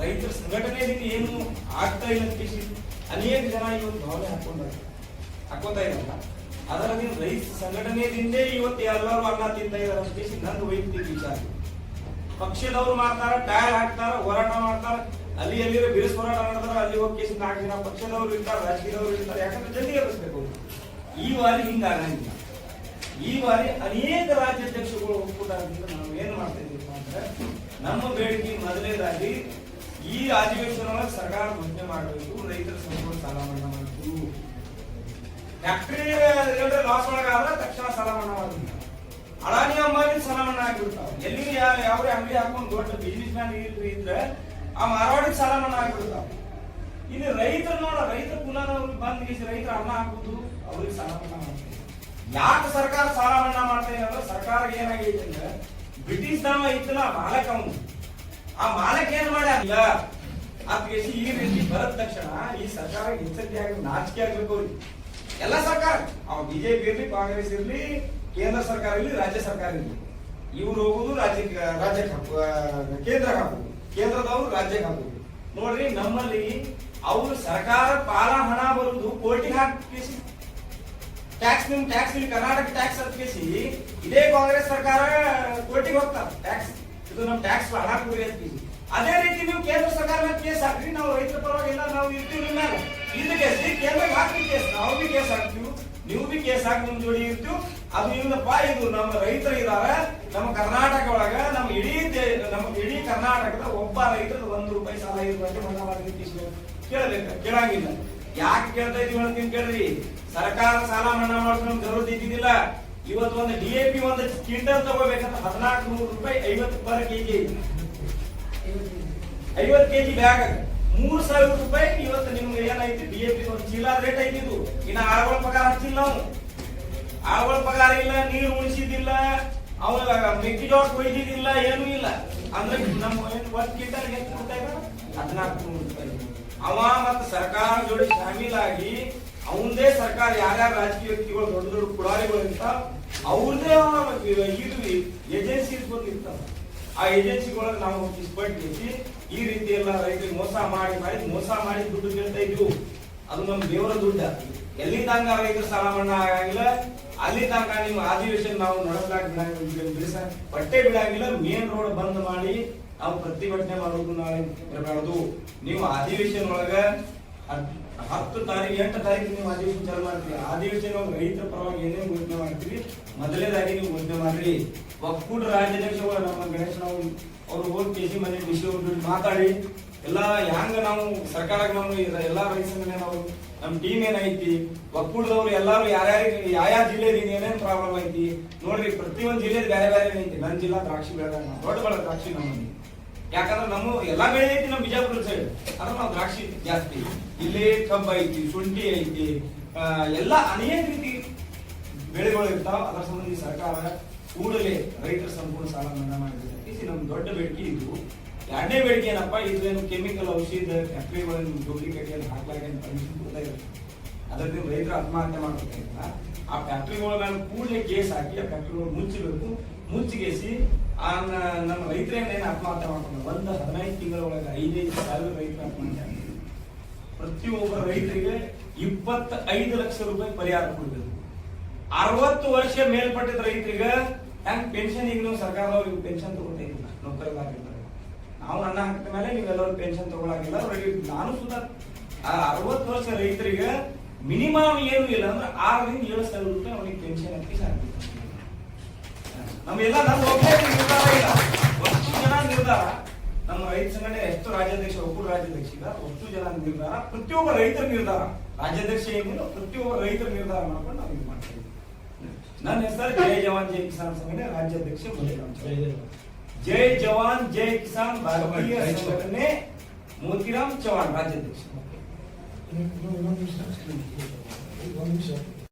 ರೈತರ ಸಂಘಟನೆಯಲ್ಲಿ ಏನು ಆಗ್ತಾ ಇಲ್ಲ ಅಂತ ಅನೇಕ ಜನ ಇವತ್ತು ಭಾವನೆ ಹಾಕೊಂಡಾರೆ. ಹಾಕೋತಾ ಇರಲ್ಲ. ಅದರಲ್ಲಿ ರೈತ ಸಂಘಟನೆಯಿಂದ ಇವತ್ತು ಎಲ್ಲರೂ ಅನ್ನ ತಿಂತ ಇದಾರೆ ಅಂತ ಕೇಳಿ ನಂದು ವೈಯಕ್ತಿಕ ವಿಚಾರ. ಪಕ್ಷದವ್ರು ಮಾಡ್ತಾರ, ಟೈರ್ ಹಾಕ್ತಾರ, ಹೋರಾಟ ಮಾಡ್ತಾರ, ಅಲ್ಲಿ ಎಲ್ಲಿರೋ ಬಿರುಸು ಹೋರಾಟ ಮಾಡ್ತಾರ ಅಲ್ಲಿ ಹೋಗಿ ನಾಲ್ಕು ಜನ ಪಕ್ಷದವ್ರು ಇರ್ತಾರೆ, ರಾಜಕೀಯದವ್ರು ಇರ್ತಾರೆ, ಯಾಕಂದ್ರೆ ಜಲ್ದಿ ಎಬ್ಬಿಸ್ಬೇಕು. ಈ ಬಾರಿ ಹಿಂಗಾಗಂಗಿಲ್ಲ ಈ ಬಾರಿ ಅನೇಕ ರಾಜ್ಯಾಧ್ಯಕ್ಷಗಳು ಒಕ್ಕೂಟದಿಂದ ನಾವು ಏನು ಮಾಡ್ತಾ ಇದ್ದೀವಿ ಅಂದ್ರೆ, ನಮ್ಮ ಬೇಡಿಕೆ ಮೊದಲನೇದಾಗಿ ಈ ಅಧಿವೇಶನ ಒಳಗೆ ಸರ್ಕಾರ ಘೋಷಣೆ ಮಾಡಬೇಕು, ರೈತರ ಸಂಪೂರ್ಣ ಸಾಲ ಮನ್ನಾ ಮಾಡಬೇಕು. ಫ್ಯಾಕ್ಟರಿ ಲಾಸ್ ಒಳಗಾದ್ರೆ ತಕ್ಷಣ ಸಾಲ ಮನ್ನಾ ಮಾಡಬೇಕು. ಅಡಾನಿ ಅಂಬಾನಿ ಸಾಲ ಮನ್ನಾ ಆಗಿಬಿಡ್ತಾವ. ಎಲ್ಲಿ ಯಾವ ಅಂಗಡಿ ಹಾಕೊಂಡು ದೊಡ್ಡ ಬಿಸ್ನೆಸ್ ಮ್ಯಾನ್ ಇದ್ರೆ ಆ ಮಾರವಾಡಿಗೆ ಸಾಲ ಮನ್ನಾ ಆಗಿಬಿಡ್ತಾವ. ಇಲ್ಲಿ ರೈತರು ನೋಡ ರೈತರ ಕುಲದವ್ರಿಗೆ ಬಂದ್ ರೈತರ ಅನ್ನ ಹಾಕುದು, ಅವ್ರಿಗೆ ಸಾಲ ಮನ್ನಾ ಮಾಡ್ತಾರೆ. ಯಾಕೆ ಸರ್ಕಾರ ಸಾಲ ಮನ್ನಾ ಮಾಡ್ತಾ ಅಂದ್ರೆ ಸರ್ಕಾರ ಏನಾಗೈತೆ ಅಂದ್ರೆ, ಬ್ರಿಟಿಷ್ ನಾಮ ಇತ್ತಲ್ಲ ಮಾಲಕ ಅವನು ಆ ಮಾಲಕ ಏನ್ ಮಾಡ್ಯಾರ ಅದಕ್ಕೆ ಈ ರೀತಿ ಬರದ ತಕ್ಷಣ ಈ ಸರ್ಕಾರ ಎಚ್ಚರಿಕೆ ಆಗಿ ನಾಚಿಕೆ ಆಗ್ಬೇಕು ಎಲ್ಲ ಸರ್ಕಾರ. ಅವ ಬಿಜೆಪಿ ಇರ್ಲಿ, ಕಾಂಗ್ರೆಸ್ ಇರ್ಲಿ, ಕೇಂದ್ರ ಸರ್ಕಾರ ಇರ್ಲಿ, ರಾಜ್ಯ ಸರ್ಕಾರ ಇರ್ಲಿ. ಇವ್ರು ಹೋಗುದು ರಾಜ್ಯಕ್ಕೆ ರಾಜ್ಯಕ್ಕೆ ಕೇಂದ್ರಕ್ಕೆ ಹಾಕುದು ಕೇಂದ್ರದವ್ರು ರಾಜ್ಯಕ್ಕೆ ಹಾಕುದು ನೋಡ್ರಿ, ನಮ್ಮಲ್ಲಿ ಅವ್ರು ಸರ್ಕಾರ ಪಾಲ ಹಣ ಬರುದು ಕೋರ್ಟಿಗೆ ಹಾಕಿ. ಟ್ಯಾಕ್ಸ್ ನಿಮ್ ಟ್ಯಾಕ್ಸ್ ಕರ್ನಾಟಕ ಟ್ಯಾಕ್ಸ್ ಹತ್ತಿಸಿ ಇದೇ ಕಾಂಗ್ರೆಸ್ ಸರ್ಕಾರ ಕೋರ್ಟಿಗೆ ಹೋಗ್ತಾರೆ ಟ್ಯಾಕ್ಸ್ ಇದು ನಮ್ಮ ಟ್ಯಾಕ್ಸ್ ಹಣ ಅಂತೀವಿ ಅದೇ ರೀತಿ ನೀವು ಕೇಂದ್ರ ಸರ್ಕಾರ ಕೇಸ್ ಹಾಕ್ರಿ, ನಾವು ರೈತರ ಪರವಾಗಿಲ್ಲ ನಾವು ಇರ್ತೀವಿ ನಿಮ್ಮ ಇದಕ್ಕೆ ಇದು ಕೇಸ್ ಕೇಂದ್ರಕ್ಕೆ ಹಾಕ್ರಿ ಕೇಸ್ ನಾವು ಬಿ ಕೇಸ್ ಹಾಕ್ತೀವಿ. ನೀವು ಬಿ ಕೇಸ್ ಹಾಕಿ ನಿಮ್ ಜೋಡಿ ಇರ್ತೀವಿ. ಅದು ಇಲ್ಲಪ್ಪ, ಇದು ನಮ್ಮ ರೈತರು ಇದಾರ. ನಮ್ಮ ಕರ್ನಾಟಕ ಒಳಗ, ನಮ್ಮ ಇಡೀ ನಮ್ಮ ಇಡೀ ಕರ್ನಾಟಕದ ಒಬ್ಬ ರೈತರ ಒಂದು ರೂಪಾಯಿ ಸಾಲ ಇರುವಂತೆ ಮನ್ನಾ ಮಾಡಿ ಕೇಳಬೇಕ? ಕೇಳಂಗಿಲ್ಲ. ಯಾಕೆ ಕೇಳ್ತಾ ಇದೀವಿ ಅಂತ ಕೇಳ್ರಿ? ಸರ್ಕಾರ ಸಾಲ ಮನ್ನಾ ಮಾಡ್ಕೊಂಡು ಜರೂರತ್ ಇದ್ದಿದ್ದಿಲ್ಲ. ಇವತ್ತು ಒಂದು ಡಿ ಎ ಪಿ ಒಂದು ಕ್ವಿಂಟಲ್ ತಗೋಬೇಕಂತ ಹದಿನಾಲ್ಕು ನೂರು ರೂಪಾಯಿ ಐವತ್ತು ಪರ್ ಕೆಜಿ ಐವತ್ತು ಕೆಜಿ ಬ್ಯಾಗ್ ಮೂರ್ ಸಾವಿರ ರೂಪಾಯಿ ಇವತ್ತು ನಿಮ್ಗೆ ಏನೈತಿ ಡಿ ಎ ಪಿ ಒಂದು ಚೀಲ ರೇಟ್ ಐತಿ ಇನ್ನ ಆಳುಗಳ ಪಗಾರ ಹಚ್ಚಿಲ್ಲ ನಾವು ಆಳುಗಳ ಪಗಾರ ಇಲ್ಲ, ನೀರು ಉಳಿಸಿದಿಲ್ಲ ಅವ ಮೆಕ್ಕೆಜೋಳ ಕೊಯ್ದಿದ್ದಿಲ್ಲ, ಏನೂ ಇಲ್ಲ. ಅಂದ್ರೆ ನಮ್ಮ ಒಂದು ಕ್ವಿಂಟಲ್ ಎಷ್ಟು ಕೊಡ್ತಾ ಹದಿನಾಲ್ಕು ನೂರು ರೂಪಾಯಿ. ಅವ ಮತ್ತು ಸರ್ಕಾರ ಜೋಡಿ ಶಾಮೀಲಾಗಿ ಅವಂದೇ ಸರ್ಕಾರ ಯಾರ್ಯಾರ ರಾಜಕೀಯ ವ್ಯಕ್ತಿಗಳು, ದೊಡ್ಡ ದೊಡ್ಡ ಪುಡಾರಿಗಳು ಅಂತ ಅವ್ರದೇ ಇದು ಏಜೆನ್ಸಿ ಬಂದಿರ್ತಾವ. ಆ ಏಜೆನ್ಸಿಗಳನ್ನ ನಾವು ಇಸ್ಪಟ್ಟಿಸಿ ಈ ರೀತಿ ಎಲ್ಲ ರೈತರಿಗೆ ಮೋಸ ಮಾಡಿ ಮಾಡಿ, ಮೋಸ ಮಾಡಿ ದುಡ್ಡು ಕೇಳ್ತಾ ಇದ್ವು. ಅದು ನಮ್ಮ ದೇವರ ದುಡ್ಡ. ಎಲ್ಲಿ ತನಕ ರೈತರು ಸಾಲ ಮನ್ನಾ ಆಗಂಗಿಲ್ಲ ಅಲ್ಲಿ ತನಕ ನಿಮ್ಮ ಅಧಿವೇಶನ ನಾವು ನಡೆಸಲಾಕ ಬಟ್ಟೆ ಬಿಡಂಗಿಲ್ಲ, ಮೇನ್ ರೋಡ್ ಬಂದ್ ಮಾಡಿ ನಾವು ಪ್ರತಿಭಟನೆ ಮಾಡೋದು ನಾಳೆ ಇರಬಾರ್ದು ನೀವು ಅಧಿವೇಶನ ಒಳಗ ಹತ್ತು ತಾರೀಕು ಎಂಟು ತಾರೀಕು ನೀವು ಅಧಿವೇಶನ ಚಾಲು ಮಾಡ್ತೀವಿ ಅಧಿವೇಶನ ರೈತರ ಪರವಾಗಿ ಏನೇ ಘೋಷಣೆ ಮಾಡ್ತೀವಿ ಮೊದಲನೇದಾಗಿ ನೀವು ಘೋಷಣೆ ಮಾಡ್ರಿ. ಒಕ್ಕೂಟ ರಾಜ್ಯಾಧ್ಯಕ್ಷರು ನಮ್ಮ ಗಣೇಶ್ ನಾವು, ಅವ್ರು ಹೋಗಿ ಕೇಸಿ ಮನೆ ವಿಷಯ ಮಾತಾಡಿ. ಎಲ್ಲ ಹ್ಯಾಂಗ ನಾವು ಸರ್ಕಾರಕ್ಕೆ ನಾವು ಎಲ್ಲ ರೈತ ನಾವು ನಮ್ ಟೀಮ್ ಏನೈತಿ ಒಕ್ಕೂಟದವ್ರು ಎಲ್ಲರೂ ಯಾರ್ಯಾರಿಗೆ ಯಾವ ಜಿಲ್ಲೆದಿನ ಏನೇನ್ ಪ್ರಾಬ್ಲಮ್ ಐತಿ? ನೋಡ್ರಿ, ಪ್ರತಿಯೊಂದು ಜಿಲ್ಲೆ ಬೇರೆ ಬೇರೆ ಐತಿ? ನನ್ನ ಜಿಲ್ಲಾ ದ್ರಾಕ್ಷಿ ಬೆಳೆದಾಗ ದೊಡ್ಡ ಬೆಳೆ ದ್ರಾಕ್ಷಿ ನಮ್ಮಲ್ಲಿ. ಯಾಕಂದ್ರೆ ನಮ್ಮ ಎಲ್ಲಾ ಬೆಳೆ ಐತಿ ನಮ್ಮ ಬಿಜಾಪುರ ಸೈಡ್ ಅಂದ್ರೆ ನಾವು ದ್ರಾಕ್ಷಿ ಜಾಸ್ತಿ. ಇಲ್ಲಿ ಕಬ್ಬ ಐತಿ, ಶುಂಠಿ ಐತಿ ಎಲ್ಲ ಅನೇಕ ರೀತಿ ಬೆಳೆಗಳು ಇರ್ತಾವ. ಅದರ ಸಂಬಂಧಿ ಸರ್ಕಾರ ಕೂಡಲೇ ರೈತರ ಸಂಪೂರ್ಣ ಸಾಲ ಮನ್ನಾ ಮಾಡಿದೆ ಇದು ನಮ್ಮ ದೊಡ್ಡ ಬೇಡಿಕೆ ಇದು. ಎರಡನೇ ಬೇಡಿಕೆ ಏನಪ್ಪ? ಇದೇನು ಕೆಮಿಕಲ್ ಔಷಧ ಫ್ಯಾಕ್ಟ್ರಿಗಳನ್ನು ಡೂಪ್ಲಿಕೇಟ್ ಏನು ಹಾಕ್ಲಾಗ ಪರ್ಮಿಷನ್ ಕೊಡ್ತಾ ಇದ್ದಾರೆ ಅದರಿಂದ ರೈತರು ಆತ್ಮಹತ್ಯೆ ಮಾಡ್ಬೇಕಾಗಿಲ್ಲ ಆ ಫ್ಯಾಕ್ಟ್ರಿಗಳ ಮೇಲೆ ಕೂಡಲೇ ಕೇಸ್ ಹಾಕಿ, ಆ ಫ್ಯಾಕ್ಟ್ರಿಗಳು ಮುಚ್ಚಬೇಕು. ಮುಚ್ಚಿಗೆಸಿ ಆ ನಮ್ಮ ರೈತರೇನು ಏನು ಆತ್ಮಹತ್ಯೆ ಮಾಡ್ಕೊಂಡು ಒಂದು ಹದಿನೈದು ತಿಂಗಳ ಒಳಗೆ ಐದೈದು ಸಾವಿರ ರೈತರು ಆತ್ಮಹತ್ಯೆ ಪ್ರತಿ ಪ್ರತಿಯೊಬ್ಬ ರೈತರಿಗೆ ಇಪ್ಪತ್ತೈದು ಲಕ್ಷ ರೂಪಾಯಿ ಪರಿಹಾರ ಕೊಡಬೇಕು. ಅರವತ್ತು ವರ್ಷ ಮೇಲ್ಪಟ್ಟಿದ ರೈತರಿಗೆ ಹೆಂಗ್ ಪೆನ್ಷನ್ ಈಗ ನೀವು ಸರ್ಕಾರದವ್ರಿಗೆ ಪೆನ್ಷನ್ ತಗೊಳ್ತಾ ನೌಕರಿ ಆಗಿರ್ತಾರೆ ನಾವು ನನ್ನ ಹಾಕಿದ ಮೇಲೆ ನೀವೆಲ್ಲರೂ ಪೆನ್ಷನ್ ತಗೊಳಗಿಲ್ಲ. ನಾನು ಸುಧಾ ಆ ಅರವತ್ತು ವರ್ಷ ರೈತರಿಗೆ ಮಿನಿಮಮ್ ಏನು ಇಲ್ಲ ಅಂದ್ರೆ ಆರರಿಂದ ಏಳು ಸಾವಿರ ರೂಪಾಯಿ ಅವನಿಗೆ ಪೆನ್ಷನ್ ಹಾಕಿ ಸಾಕು ನಮ್ಮೆಲ್ಲ ನಮ್ಮ ಒಬ್ಬನೇ ನಿರ್ಧಾರ ಇಲ್ಲ. ಒಟ್ಟು ಜನ ನಿರ್ಧಾರ ನಮ್ಮ ರೈತ ಸಂಘಟನೆ ಎಷ್ಟು ರಾಜ್ಯಾಧ್ಯಕ್ಷ ಒಬ್ಬರು ರಾಜ್ಯಾಧ್ಯಕ್ಷ ಇಲ್ಲ ಒಟ್ಟು ಜನ ನಿರ್ಧಾರ ಪ್ರತಿಯೊಬ್ಬ ರೈತರ ನಿರ್ಧಾರ. ರಾಜ್ಯಾಧ್ಯಕ್ಷ ಏನಿಲ್ಲ ಪ್ರತಿಯೊಬ್ಬ ರೈತರ ನಿರ್ಧಾರ ಮಾಡ್ಕೊಂಡು ನಾವು ಇದು ಮಾಡ್ತೀವಿ ನನ್ನ ಹೆಸರು ಜೈ ಜವಾನ್ ಜೈ ಕಿಸಾನ್ ಸಂಘಟನೆ ರಾಜ್ಯಾಧ್ಯಕ್ಷ. ಜೈ ಜವಾನ್. ಜೈ ಕಿಸಾನ್ ಭಾರತೀಯ ಸಂಘಟನೆ ಮೋತಿರಾಮ್ ಚೌಹಾಣ್ ರಾಜ್ಯಾಧ್ಯಕ್ಷ. No, no, no, he's not. He- he- He, one himself.